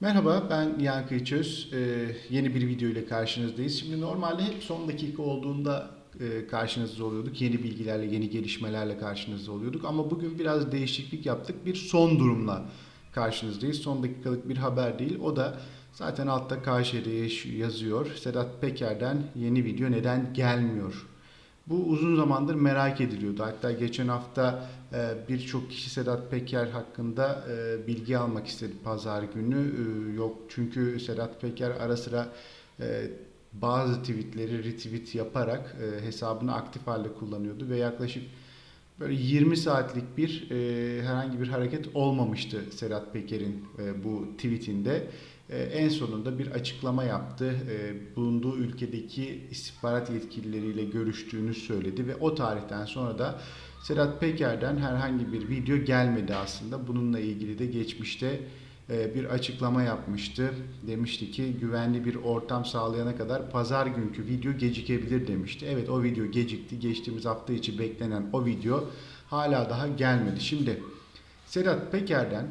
Merhaba ben Yankı Çöz. Ee, yeni bir video ile karşınızdayız. Şimdi normalde hep son dakika olduğunda e, karşınızda oluyorduk. Yeni bilgilerle, yeni gelişmelerle karşınızda oluyorduk. Ama bugün biraz değişiklik yaptık. Bir son durumla karşınızdayız. Son dakikalık bir haber değil. O da zaten altta yaş- yazıyor. Sedat Peker'den yeni video neden gelmiyor? Bu uzun zamandır merak ediliyordu. Hatta geçen hafta e, birçok kişi Sedat Peker hakkında e, bilgi almak istedi pazar günü. E, Yok çünkü Sedat Peker ara sıra bazı tweetleri retweet yaparak hesabını aktif halde kullanıyordu ve yaklaşık böyle 20 saatlik bir herhangi bir hareket olmamıştı Sedat Peker'in bu tweetinde. E, en sonunda bir açıklama yaptı. E, bulunduğu ülkedeki istihbarat yetkilileriyle görüştüğünü söyledi ve o tarihten sonra da Sedat Peker'den herhangi bir video gelmedi aslında. Bununla ilgili de geçmişte e, bir açıklama yapmıştı. Demişti ki güvenli bir ortam sağlayana kadar pazar günkü video gecikebilir demişti. Evet o video gecikti. Geçtiğimiz hafta içi beklenen o video hala daha gelmedi. Şimdi Sedat Peker'den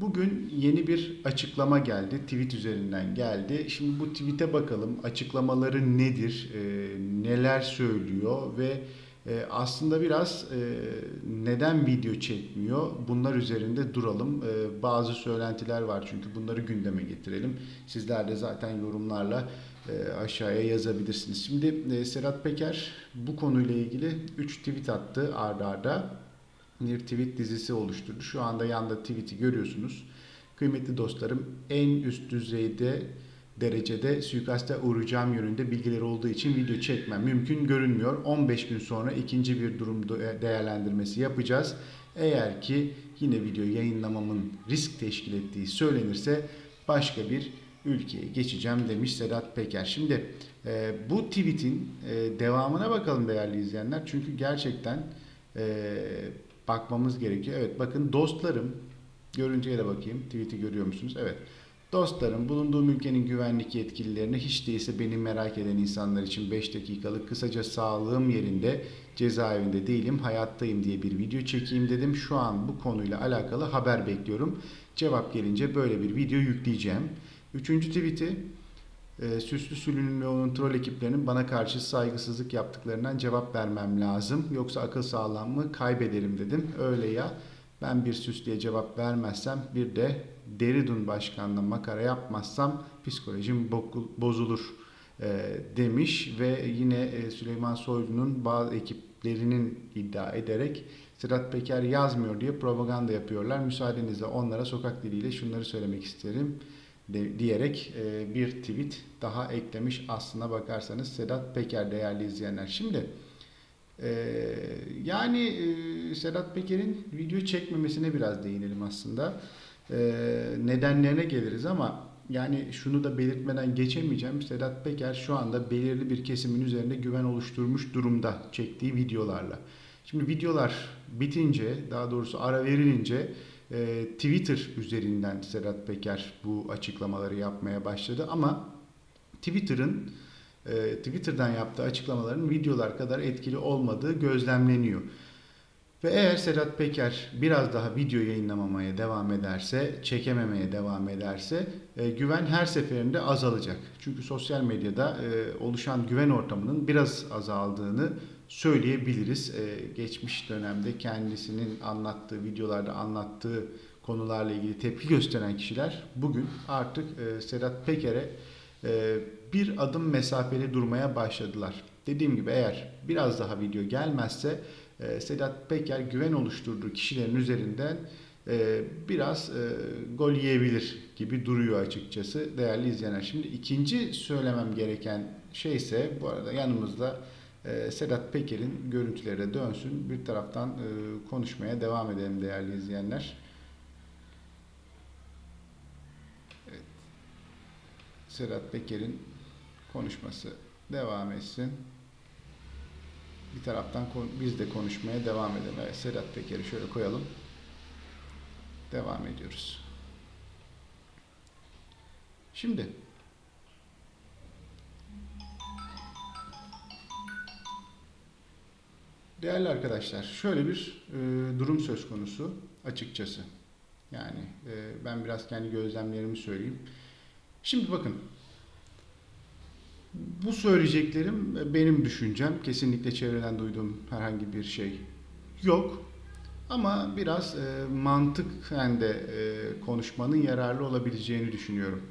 Bugün yeni bir açıklama geldi. Tweet üzerinden geldi. Şimdi bu tweet'e bakalım. Açıklamaları nedir? e, neler söylüyor ve e, aslında biraz e, neden video çekmiyor? Bunlar üzerinde duralım. E, bazı söylentiler var çünkü bunları gündeme getirelim. Sizler de zaten yorumlarla e, aşağıya yazabilirsiniz. Şimdi e, Serhat Peker bu konuyla ilgili 3 tweet attı ardarda. arda bir tweet dizisi oluşturdu. Şu anda yanda tweet'i görüyorsunuz. Kıymetli dostlarım en üst düzeyde derecede suikaste uğrayacağım yönünde bilgiler olduğu için video çekmem mümkün görünmüyor. 15 gün sonra ikinci bir durum de- değerlendirmesi yapacağız. Eğer ki yine video yayınlamamın risk teşkil ettiği söylenirse başka bir ülkeye geçeceğim demiş Sedat Peker. Şimdi e, bu tweet'in e, devamına bakalım değerli izleyenler. Çünkü gerçekten e, bakmamız gerekiyor. Evet bakın dostlarım görüntüye de bakayım. Tweet'i görüyor musunuz? Evet. Dostlarım bulunduğum ülkenin güvenlik yetkililerine hiç değilse beni merak eden insanlar için 5 dakikalık kısaca sağlığım yerinde cezaevinde değilim hayattayım diye bir video çekeyim dedim. Şu an bu konuyla alakalı haber bekliyorum. Cevap gelince böyle bir video yükleyeceğim. Üçüncü tweet'i e, Süslü Sülü'nün ve onun troll ekiplerinin bana karşı saygısızlık yaptıklarından cevap vermem lazım. Yoksa akıl sağlamlığı kaybederim dedim. Öyle ya ben bir süslüye cevap vermezsem bir de Deridun Başkan'la makara yapmazsam psikolojim bozulur e, demiş ve yine e, Süleyman Soylu'nun bazı ekiplerinin iddia ederek Sedat Peker yazmıyor diye propaganda yapıyorlar. Müsaadenizle onlara sokak diliyle şunları söylemek isterim de, diyerek e, bir tweet daha eklemiş aslına bakarsanız Sedat Peker değerli izleyenler. Şimdi e, yani e, Sedat Peker'in video çekmemesine biraz değinelim aslında. E, nedenlerine geliriz ama yani şunu da belirtmeden geçemeyeceğim. Sedat Peker şu anda belirli bir kesimin üzerinde güven oluşturmuş durumda çektiği videolarla. Şimdi videolar bitince daha doğrusu ara verilince e, Twitter üzerinden Sedat Peker bu açıklamaları yapmaya başladı ama Twitter'ın e, Twitter'dan yaptığı açıklamaların videolar kadar etkili olmadığı gözlemleniyor. Ve eğer Sedat Peker biraz daha video yayınlamamaya devam ederse, çekememeye devam ederse e, güven her seferinde azalacak. Çünkü sosyal medyada e, oluşan güven ortamının biraz azaldığını söyleyebiliriz. E, geçmiş dönemde kendisinin anlattığı, videolarda anlattığı konularla ilgili tepki gösteren kişiler bugün artık e, Sedat Peker'e bir adım mesafeli durmaya başladılar. Dediğim gibi eğer biraz daha video gelmezse e, Sedat Peker güven oluşturduğu kişilerin üzerinden e, biraz e, gol yiyebilir gibi duruyor açıkçası değerli izleyenler. Şimdi ikinci söylemem gereken şey ise bu arada yanımızda e, Sedat Peker'in görüntüleri de dönsün. Bir taraftan konuşmaya devam edelim değerli izleyenler. Evet. Sedat Peker'in konuşması devam etsin. Bir taraftan biz de konuşmaya devam edelim. Evet, Sedat Peker'i şöyle koyalım. Devam ediyoruz. Şimdi Değerli arkadaşlar, şöyle bir e, durum söz konusu açıkçası. Yani E, ben biraz kendi gözlemlerimi söyleyeyim. Şimdi bakın. Bu söyleyeceklerim e, benim düşüncem. Kesinlikle çevreden duyduğum herhangi bir şey yok. Ama biraz e, mantıken de e, konuşmanın yararlı olabileceğini düşünüyorum.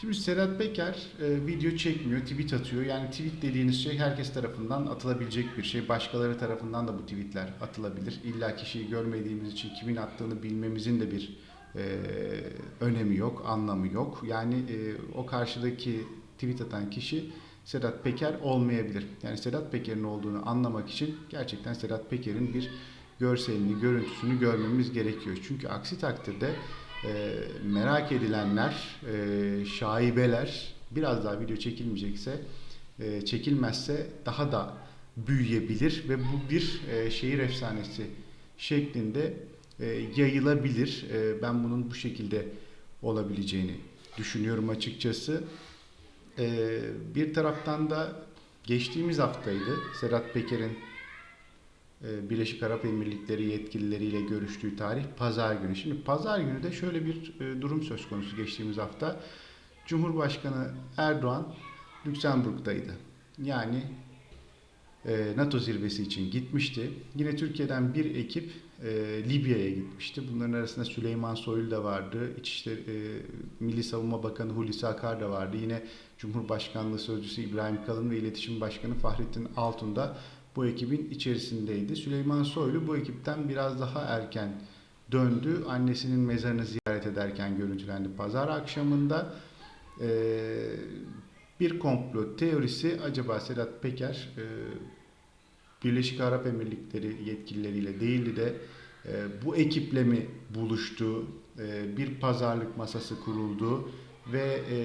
Şimdi Sedat Peker e, video çekmiyor, tweet atıyor. Yani tweet dediğiniz şey herkes tarafından atılabilecek bir şey. Başkaları tarafından da bu tweetler atılabilir. İlla kişiyi görmediğimiz için kimin attığını bilmemizin de bir e, önemi yok, anlamı yok. Yani e, o karşıdaki tweet atan kişi Sedat Peker olmayabilir. Yani Sedat Peker'in olduğunu anlamak için gerçekten Sedat Peker'in bir görselini, görüntüsünü görmemiz gerekiyor. Çünkü aksi takdirde e, merak edilenler, e, şaibeler biraz daha video çekilmeyecekse, e, çekilmezse daha da büyüyebilir ve bu bir e, şehir efsanesi şeklinde e, yayılabilir. E, ben bunun bu şekilde olabileceğini düşünüyorum açıkçası. E, bir taraftan da geçtiğimiz haftaydı Sedat Peker'in e, Birleşik Arap Emirlikleri yetkilileriyle görüştüğü tarih pazar günü. Şimdi pazar günü de şöyle bir e, durum söz konusu geçtiğimiz hafta. Cumhurbaşkanı Erdoğan Lüksemburg'daydı. Yani NATO zirvesi için gitmişti. Yine Türkiye'den bir ekip e, Libya'ya gitmişti. Bunların arasında Süleyman Soylu da vardı. İçişleri, e, Milli Savunma Bakanı Hulusi Akar da vardı. Yine Cumhurbaşkanlığı Sözcüsü İbrahim Kalın ve İletişim Başkanı Fahrettin Altun da bu ekibin içerisindeydi. Süleyman Soylu bu ekipten biraz daha erken döndü. Annesinin mezarını ziyaret ederken görüntülendi pazar akşamında. Bir komplo teorisi acaba Sedat Peker e, Birleşik Arap Emirlikleri yetkilileriyle değildi de e, bu ekiple mi buluştu, e, bir pazarlık masası kuruldu ve e,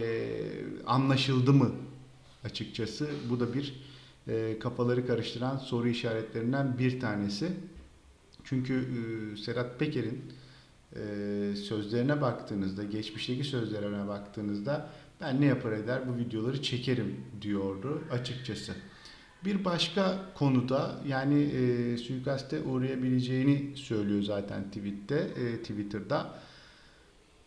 anlaşıldı mı açıkçası bu da bir e, kafaları karıştıran soru işaretlerinden bir tanesi. Çünkü e, Sedat Peker'in e, sözlerine baktığınızda, geçmişteki sözlerine baktığınızda ben ne yapar eder bu videoları çekerim diyordu açıkçası. Bir başka konuda yani e, suikaste uğrayabileceğini söylüyor zaten tweette, e, Twitter'da.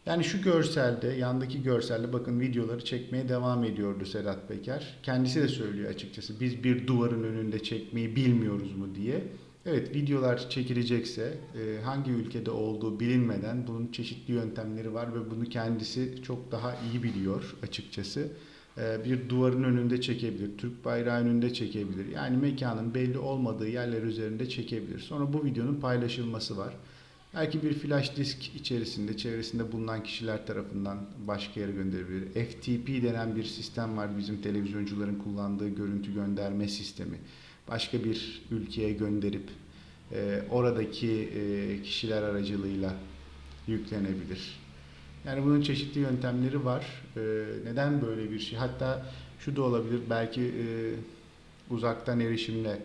Yani şu görselde, yandaki görselde bakın videoları çekmeye devam ediyordu Sedat Peker. Kendisi de söylüyor açıkçası biz bir duvarın önünde çekmeyi bilmiyoruz mu diye. Evet videolar çekilecekse e, hangi ülkede olduğu bilinmeden bunun çeşitli yöntemleri var ve bunu kendisi çok daha iyi biliyor açıkçası. E, bir duvarın önünde çekebilir, Türk bayrağı önünde çekebilir. Yani mekanın belli olmadığı yerler üzerinde çekebilir. Sonra bu videonun paylaşılması var. Belki bir flash disk içerisinde, çevresinde bulunan kişiler tarafından başka yere gönderilebilir. FTP denen bir sistem var bizim televizyoncuların kullandığı görüntü gönderme sistemi. Başka bir ülkeye gönderip e, oradaki e, kişiler aracılığıyla yüklenebilir. Yani bunun çeşitli yöntemleri var. E, neden böyle bir şey? Hatta şu da olabilir. Belki e, uzaktan erişimle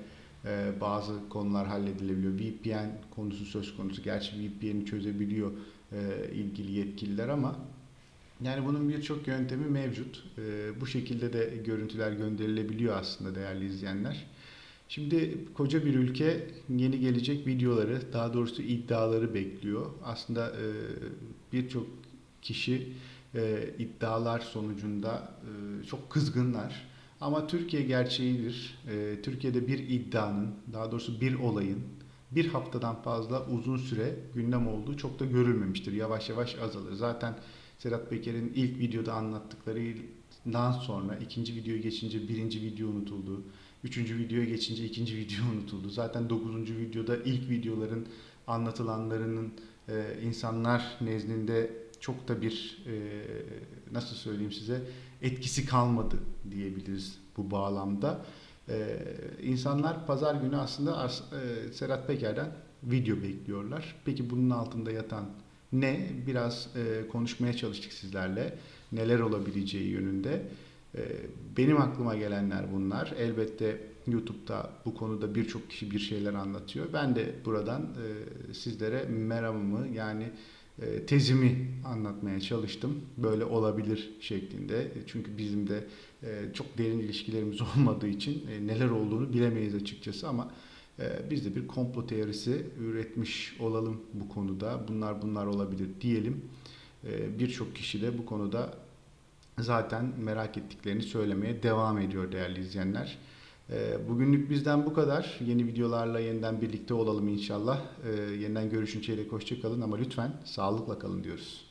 e, bazı konular halledilebiliyor. VPN konusu söz konusu. Gerçi VPN'i çözebiliyor e, ilgili yetkililer ama yani bunun birçok yöntemi mevcut. E, bu şekilde de görüntüler gönderilebiliyor aslında değerli izleyenler. Şimdi koca bir ülke yeni gelecek videoları, daha doğrusu iddiaları bekliyor. Aslında e, birçok kişi e, iddialar sonucunda e, çok kızgınlar. Ama Türkiye gerçeğidir. E, Türkiye'de bir iddianın, daha doğrusu bir olayın bir haftadan fazla uzun süre gündem olduğu çok da görülmemiştir. Yavaş yavaş azalır. Zaten Sedat Peker'in ilk videoda anlattıklarından sonra ikinci videoya geçince birinci video unutuldu. Üçüncü videoya geçince ikinci video unutuldu. Zaten dokuzuncu videoda ilk videoların anlatılanlarının e, insanlar nezdinde çok da bir e, nasıl söyleyeyim size etkisi kalmadı diyebiliriz bu bağlamda. E, insanlar pazar günü aslında e, Serhat Peker'den video bekliyorlar. Peki bunun altında yatan ne? Biraz e, konuşmaya çalıştık sizlerle. Neler olabileceği yönünde. E, benim aklıma gelenler bunlar. Elbette YouTube'da bu konuda birçok kişi bir şeyler anlatıyor. Ben de buradan e, sizlere meramımı yani tezimi anlatmaya çalıştım. Böyle olabilir şeklinde. Çünkü bizim de e, çok derin ilişkilerimiz olmadığı için e, neler olduğunu bilemeyiz açıkçası ama e, biz de bir komplo teorisi üretmiş olalım bu konuda. Bunlar bunlar olabilir diyelim. E, Birçok kişi de bu konuda zaten merak ettiklerini söylemeye devam ediyor değerli izleyenler. E, Bugünlük bizden bu kadar. Yeni videolarla yeniden birlikte olalım inşallah. E, Yeniden görüşünceye dek hoşça kalın ama lütfen sağlıkla kalın diyoruz.